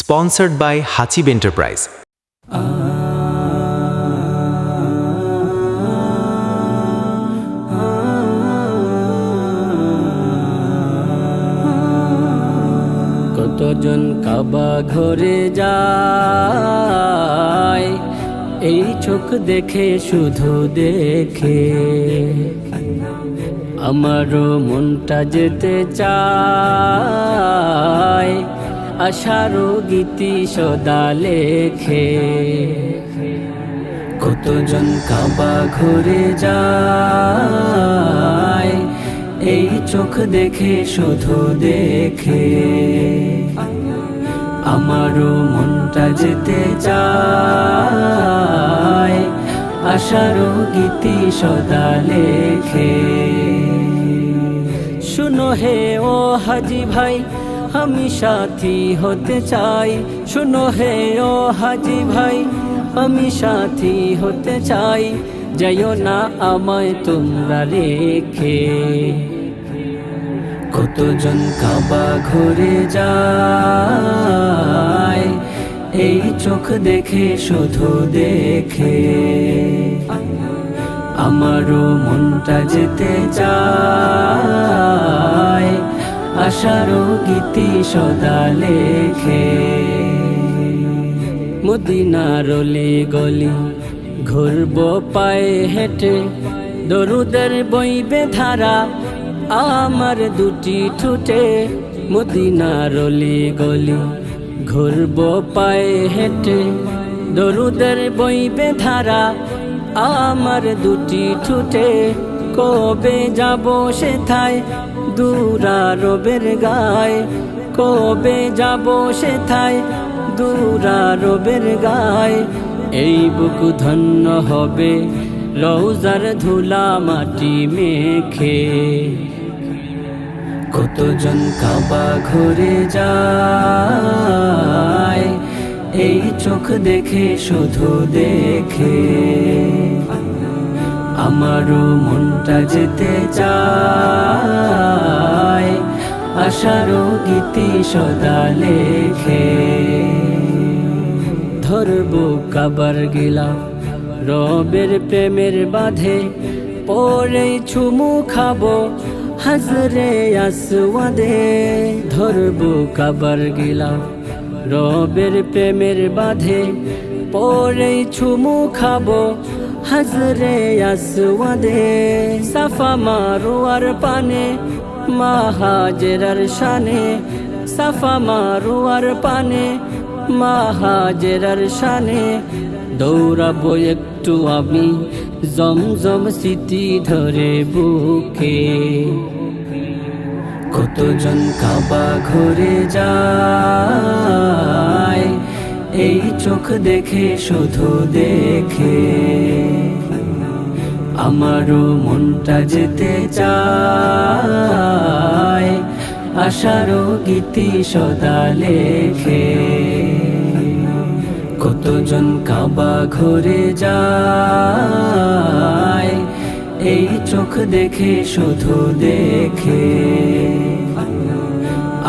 Sponsored by Hasib enterprise কতজন কাবা ঘরে যায়? এই চোখ দেখে, শুধু দেখে। আমারও মনটা যেতে চায়। আশারও গীতি সদা লেখে। কতজন কাবা ঘুরে যায়, এই চোখ দেখে শুধু দেখে। আমারও মনটা যেতে চায় আশারও গীতি সদা লেখে। শুনো হে ও হাজি ভাই আমি সাথী হতে চাই। শুনো হে ও হাজি ভাই, আমি সাথী হতে চাই। যাইও না আমায় তোমরা রেখে। কতজন কাবা ঘুরে যায়, এই চোখ দেখে, শুধু দেখে। আমারও মনটা যেতে চায় আশারও গীতি সদা লেখে। মদিনার গলি ঘুরব পায়ে হেঁটে, দরুদের বইবে ধারা আমার দুটি ঠুটে। মদিনার গলি ঘুরব পায়ে হেঁটে, দরুদের বইবে ধারা আমার দুটি ঠুটে। কবে যাব সেথায়? দূরারবের গায়। কবে যাব সেথায়? দূরারবের গায়। এই বুক ধন্য হবে রৌজার ধুলা মাটি মেখে। কতজন কাবা ঘুরে যায়? এই চোখ দেখে, শুধু দেখে। আমারও মনটা যেতে চায়। আশারও গীতি সদা লেখে। ধরব কাবার গেলা রবের প্রেমের বাঁধে। পরে চুমু খাব হাজরে আসওয়াদে। ধরব কাবার গেলা রবের প্রেমের বাঁধে। পরে চুমু খাব হাজরে আসওয়াদে, সাফা মারুয়ার পানে, মাহাজেরার শানে, সাফা মারুয়ার পানে, মাহাজেরার শানে। দৌড়াবো একটু আমি, জমজম স্মৃতি ধরে বুকে। কতজন কাবা ঘুরে যায় এই চোখ দেখে, শুধু দেখে। আমারও মনটা যেতে চায়, আশারও গীতি সদা লেখে। কতজন কাবা ঘুরে যায়, এই চোখ দেখে, শুধু দেখে।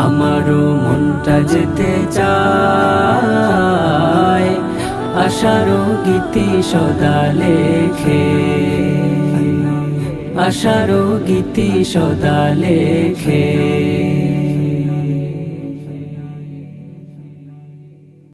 আমারও মনটা যেতে চায় আশারও গীতি সদা লেখে। আশারো গীতি সদা লেখে।